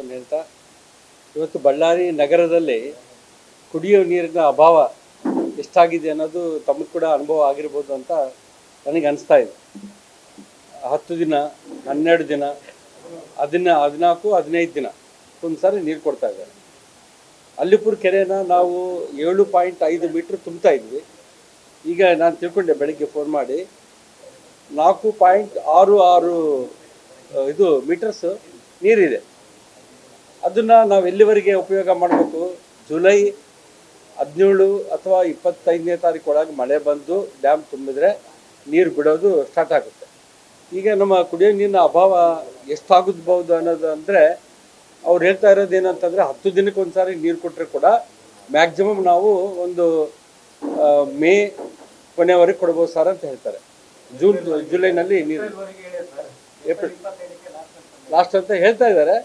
ಮಾತನ್ನು ಹೇಳ್ತಾ ಇವತ್ತು ಬಳ್ಳಾರಿ ನಗರದಲ್ಲಿ ಕುಡಿಯುವ ನೀರಿನ ಅಭಾವ ಎಷ್ಟಾಗಿದೆ ಅನ್ನೋದು ತಮಗೆ ಕೂಡ ಅನುಭವ ಆಗಿರ್ಬೋದು ಅಂತ ನನಗೆ ಅನಿಸ್ತಾ ಇದೆ. ಹತ್ತು ದಿನ, ಹನ್ನೆರಡು ದಿನ ಅದನ್ನ ಹದಿನಾಲ್ಕು, ಹದಿನೈದು ದಿನ ಒಂದು ಸಾರಿ ನೀರು ಕೊಡ್ತಾ ಇದ್ದಾರೆ. ಅಲ್ಲಿಪುರ ಕೆರೆನ ನಾವು ಏಳು ಪಾಯಿಂಟ್ ಐದು ಮೀಟ್ರ್ ತುಂಬ್ತಾ ಇದ್ವಿ. ಈಗ ನಾನು ತಿಳ್ಕೊಂಡೆ ಬೆಳಿಗ್ಗೆ ಫೋನ್ ಮಾಡಿ. ನಾಲ್ಕು ಪಾಯಿಂಟ್ ಆರು ಆರು, ಇದು ಮೀಟರ್ಸ್ ನೀರಿದೆ. ಅದನ್ನು ನಾವು ಎಲ್ಲಿವರೆಗೆ ಉಪಯೋಗ ಮಾಡಬೇಕು? ಜುಲೈ ಹದಿನೇಳು ಅಥವಾ ಇಪ್ಪತ್ತೈದನೇ ತಾರೀಕು ಒಳಗೆ ಮಳೆ ಬಂದು ಡ್ಯಾಮ್ ತುಂಬಿದ್ರೆ ನೀರು ಬಿಡೋದು ಸ್ಟಾರ್ಟ್ ಆಗುತ್ತೆ. ಈಗ ನಮ್ಮ ಕುಡಿಯೋ ನೀರಿನ ಅಭಾವ ಎಷ್ಟಾಗಬಹುದು ಅನ್ನೋದು ಅಂದರೆ ಅವ್ರು ಹೇಳ್ತಾ ಇರೋದು ಏನಂತಂದರೆ ಹತ್ತು ದಿನಕ್ಕೆ ಒಂದು ಸಾರಿ ನೀರು ಕೊಟ್ಟರೆ ಕೂಡ ಮ್ಯಾಕ್ಸಿಮಮ್ ನಾವು ಒಂದು ಮೇ ಕೊನೆವರೆಗೆ ಕೊಡ್ಬೋದು ಸರ್ ಅಂತ ಹೇಳ್ತಾರೆ. ಜೂನ್ ಜುಲೈನಲ್ಲಿ ನೀರು ಏಪ್ರಿಲ್ ಲಾಸ್ಟ್ ಅಂತ ಹೇಳ್ತಾ ಇದ್ದಾರೆ.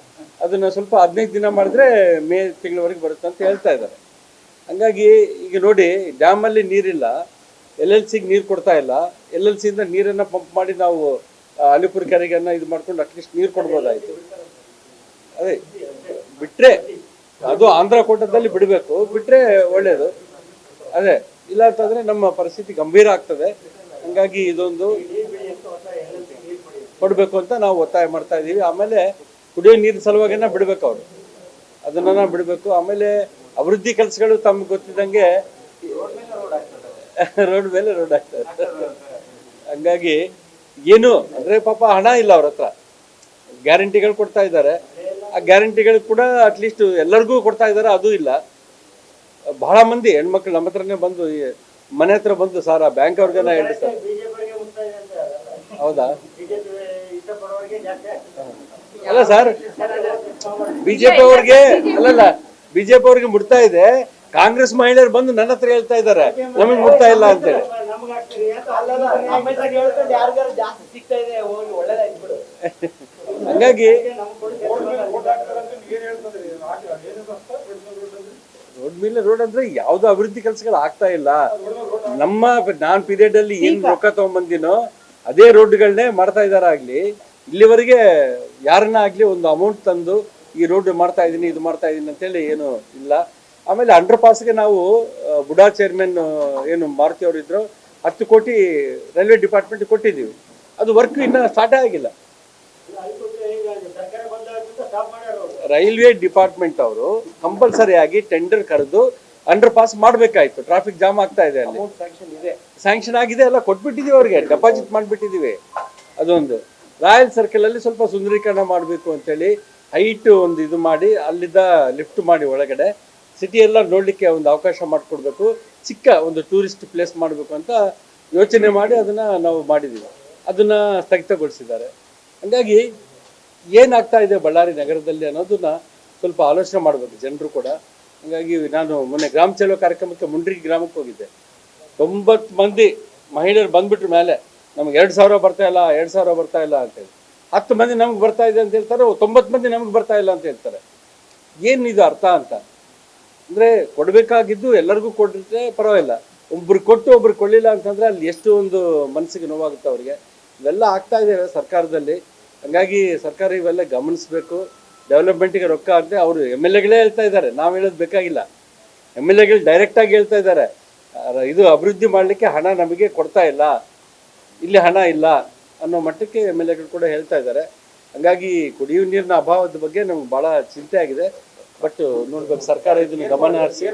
ಅದನ್ನು ಸ್ವಲ್ಪ ಹದಿನೈದು ದಿನ ಮಾಡಿದ್ರೆ ಮೇ ತಿಂಗಳವರೆಗೆ ಬರುತ್ತೆ ಅಂತ ಹೇಳ್ತಾ ಇದ್ದಾರೆ. ಹಂಗಾಗಿ ಈಗ ನೋಡಿ, ಡ್ಯಾಮಲ್ಲಿ ನೀರಿಲ್ಲ, ಎಲ್ ಎಲ್ ಸಿಗೆ ನೀರು ಕೊಡ್ತಾ ಇಲ್ಲ. ಎಲ್ ಎಲ್ ಸಿಯಿಂದ ನೀರನ್ನು ಪಂಪ್ ಮಾಡಿ ನಾವು ಅಲಿಪುರ ಕೆರೆಗೆನ್ನ ಇದು ಮಾಡ್ಕೊಂಡು ಅಟ್ಲೀಸ್ಟ್ ನೀರು ಕೊಡ್ಬೋದಾಯ್ತು. ಅದೇ, ಬಿಟ್ರೆ ಅದು ಆಂಧ್ರ ಕೋಟದಲ್ಲಿ ಬಿಡಬೇಕು, ಬಿಟ್ರೆ ಒಳ್ಳೇದು. ಅದೇ, ಇಲ್ಲ ಅಂತಂದ್ರೆ ನಮ್ಮ ಪರಿಸ್ಥಿತಿ ಗಂಭೀರ ಆಗ್ತದೆ. ಹಂಗಾಗಿ ಇದೊಂದು ಕೊಡಬೇಕು ಅಂತ ನಾವು ಒತ್ತಾಯ ಮಾಡ್ತಾ ಇದ್ದೀವಿ ಆಮೇಲೆ ಕುಡಿಯೋ ನೀರಿನ ಸಲುವಾಗಿನ ಬಿಡಬೇಕು ಅವರು. ಅದನ್ನ ಬಿಡಬೇಕು. ಆಮೇಲೆ ಅಭಿವೃದ್ಧಿ ಕೆಲಸಗಳು ತಮ್ಗೆ ಗೊತ್ತಿದ್ದಂಗೆ ರೋಡ್ ಮೇಲೆ ರೋಡ್ ಆಗ್ತದೆ ಹಂಗಾಗಿ ಏನು ಅಂದ್ರೆ ಪಾಪ ಹಣ ಇಲ್ಲ ಅವ್ರ ಹತ್ರ. ಗ್ಯಾರಂಟಿಗಳು ಕೊಡ್ತಾ ಇದ್ದಾರೆ. ಆ ಗ್ಯಾರಂಟಿಗಳು ಕೂಡ ಅಟ್ಲೀಸ್ಟ್ ಎಲ್ಲರಿಗೂ ಕೊಡ್ತಾ ಇದ್ದಾರೆ ಅದು ಇಲ್ಲ. ಬಹಳ ಮಂದಿ ಹೆಣ್ಮಕ್ಳು ನಮ್ಮ ಹತ್ರನೇ ಬಂದು ಮನೆ ಹತ್ರ ಬಂದು ಸಾರ ಬ್ಯಾಂಕ್ ಅವ್ರಿಗೆಲ್ಲ ಹೇಳಿ ಸರ್ ಹೌದಾ? ಅಲ್ಲ ಸರ್ ಬಿಜೆಪಿ ಅವ್ರಿಗೆ ಅಲ್ಲಲ್ಲ ಬಿಜೆಪಿ ಅವ್ರಿಗೆ ಮುಡ್ತಾ ಇದೆ. ಕಾಂಗ್ರೆಸ್ ಮಹಿಳೆಯರು ಬಂದು ನನ್ನ ಹತ್ರ ಹೇಳ್ತಾ ಇದ್ದಾರೆ ನಮಗೆ ಮುಟ್ತಾ ಇಲ್ಲ ಅಂತೇಳಿ. ಹಂಗಾಗಿ ರೋಡ್ ಮೇಲೆ ರೋಡ್ ಅಂದ್ರೆ ಯಾವ್ದು ಅಭಿವೃದ್ಧಿ ಕೆಲಸಗಳು ಆಗ್ತಾ ಇಲ್ಲ. ನಮ್ಮ ನಾನ್ ಪೀರಿಯಡ್ ಅಲ್ಲಿ ಏನ್ ರೊಕ್ಕ ತಗೊಂಬಂದಿನೋ ಅದೇ ರೋಡ್ಗಳನ್ನೇ ಮಾಡ್ತಾ ಇದಾರಾಗ್ಲಿ ಇಲ್ಲಿವರೆಗೆ ಯಾರನ್ನ ಆಗ್ಲಿ ಒಂದು ಅಮೌಂಟ್ ತಂದು ಈ ರೋಡ್ ಮಾಡ್ತಾ ಇದ್ದೀನಿ ಇದು ಮಾಡ್ತಾ ಇದೀನಿ ಅಂತೇಳಿ ಏನು ಇಲ್ಲ. ಆಮೇಲೆ ಅಂಡರ್ ಪಾಸ್ಗೆ ನಾವು ಬುಡಾ ಚೇರ್ಮನ್ ಏನು ಮಾರುತಿ ಅವರು ಇದ್ರು ಹತ್ತು ಕೋಟಿ ರೈಲ್ವೆ ಡಿಪಾರ್ಟ್ಮೆಂಟ್ ಕೊಟ್ಟಿದ್ದೀವಿ. ಅದು ವರ್ಕ್ ಇನ್ನ ಸ್ಟಾರ್ಟೇ ಆಗಿಲ್ಲ. ರೈಲ್ವೆ ಡಿಪಾರ್ಟ್ಮೆಂಟ್ ಅವರು ಕಂಪಲ್ಸರಿ ಆಗಿ ಟೆಂಡರ್ ಕರೆದು ಅಂಡರ್ ಪಾಸ್ ಮಾಡಬೇಕಾಯ್ತು. ಟ್ರಾಫಿಕ್ ಜಾಮ್ ಆಗ್ತಾ ಇದೆ ಅಲ್ಲಿ. ಸ್ಯಾಂಕ್ಷನ್ ಆಗಿದೆ ಎಲ್ಲ ಕೊಟ್ಬಿಟ್ಟಿದೀವಿ ಅವ್ರಿಗೆ ಡೆಪಾಸಿಟ್ ಮಾಡಿಬಿಟ್ಟಿದೀವಿ. ಅದೊಂದು. ರಾಯಲ್ ಸರ್ಕಲ್ ಅಲ್ಲಿ ಸ್ವಲ್ಪ ಸುಂದರೀಕರಣ ಮಾಡಬೇಕು ಅಂತೇಳಿ ಹೈಟ್ ಒಂದು ಇದು ಮಾಡಿ, ಅಲ್ಲಿದ್ದ ಲಿಫ್ಟ್ ಮಾಡಿ ಒಳಗಡೆ ಸಿಟಿ ಎಲ್ಲ ನೋಡ್ಲಿಕ್ಕೆ ಒಂದು ಅವಕಾಶ ಮಾಡಿಕೊಡ್ಬೇಕು. ಚಿಕ್ಕ ಒಂದು ಟೂರಿಸ್ಟ್ ಪ್ಲೇಸ್ ಮಾಡಬೇಕು ಅಂತ ಯೋಚನೆ ಮಾಡಿ ಅದನ್ನ ನಾವು ಮಾಡಿದ್ದೀವಿ ಅದನ್ನ ಸ್ಥಗಿತಗೊಳಿಸಿದ್ದಾರೆ. ಹಂಗಾಗಿ ಏನಾಗ್ತಾ ಇದೆ ಬಳ್ಳಾರಿ ನಗರದಲ್ಲಿ ಅನ್ನೋದನ್ನ ಸ್ವಲ್ಪ ಆಲೋಚನೆ ಮಾಡಬೇಕು ಜನರು ಕೂಡ. ಹಂಗಾಗಿ ನಾನು ಮೊನ್ನೆ ಗ್ರಾಮ ಚಲೋ ಕಾರ್ಯಕ್ರಮಕ್ಕೆ ಮುಂಡ್ರಿ ಗ್ರಾಮಕ್ಕೆ ಹೋಗಿದ್ದೆ. ತೊಂಬತ್ತು ಮಂದಿ ಮಹಿಳೆಯರು ಬಂದ್ಬಿಟ್ರ ಮೇಲೆ. ನಮ್ಗೆ ಎರಡು ಸಾವಿರ ಬರ್ತಾ ಇಲ್ಲ, ಎರಡು ಸಾವಿರ ಬರ್ತಾ ಇಲ್ಲ ಅಂತೇಳಿ ಹತ್ತು ಮಂದಿ ನಮ್ಗೆ ಬರ್ತಾ ಇದೆ ಅಂತ ಹೇಳ್ತಾರೆ, ತೊಂಬತ್ತು ಮಂದಿ ನಮ್ಗೆ ಬರ್ತಾ ಇಲ್ಲ ಅಂತ ಹೇಳ್ತಾರೆ. ಏನು ಇದು ಅರ್ಥ ಅಂತ? ಅಂದರೆ ಕೊಡಬೇಕಾಗಿದ್ದು ಎಲ್ಲರಿಗೂ ಕೊಟ್ಟಿದ್ರೆ ಪರವಾಗಿಲ್ಲ. ಒಬ್ರು ಕೊಟ್ಟು ಒಬ್ರು ಕೊಡಲಿಲ್ಲ ಅಂತಂದರೆ ಅಲ್ಲಿ ಎಷ್ಟು ಒಂದು ಮನಸ್ಸಿಗೆ ನೋವಾಗುತ್ತೆ ಅವರಿಗೆ. ಇವೆಲ್ಲ ಆಗ್ತಾ ಇದೆ ಸರ್ಕಾರದಲ್ಲಿ. ಹಂಗಾಗಿ ಸರ್ಕಾರ ಇವೆಲ್ಲ ಗಮನಿಸಬೇಕು. ಡೆವಲಪ್ಮೆಂಟಿಗೆ ರೊಕ್ಕ ಆಗದೆ ಅವರು ಎಂ ಎಲ್ ಎಗಳೇ ಹೇಳ್ತಾ ಇದ್ದಾರೆ. ನಾವು ಹೇಳೋದು ಬೇಕಾಗಿಲ್ಲ. ಎಂ ಎಲ್ ಎಗಳು ಡೈರೆಕ್ಟಾಗಿ ಹೇಳ್ತಾ ಇದ್ದಾರೆ. ಇದು ಅಭಿವೃದ್ಧಿ ಮಾಡಲಿಕ್ಕೆ ಹಣ ನಮಗೆ ಕೊಡ್ತಾ ಇಲ್ಲ. ಇಲ್ಲಿ ಹಣ ಇಲ್ಲ ಅನ್ನೋ ಮಟ್ಟಕ್ಕೆ ಎಂ ಕೂಡ ಹೇಳ್ತಾ ಇದ್ದಾರೆ. ಹಂಗಾಗಿ ಕುಡಿಯುವ ನೀರಿನ ಅಭಾವದ ಬಗ್ಗೆ ನಮ್ಗೆ ಭಾಳ ಚಿಂತೆ ಆಗಿದೆ. ಬಟ್ ನೋಡ್ಬೇಕು, ಸರ್ಕಾರ ಇದನ್ನು ಗಮನ ಹರಿಸಿ.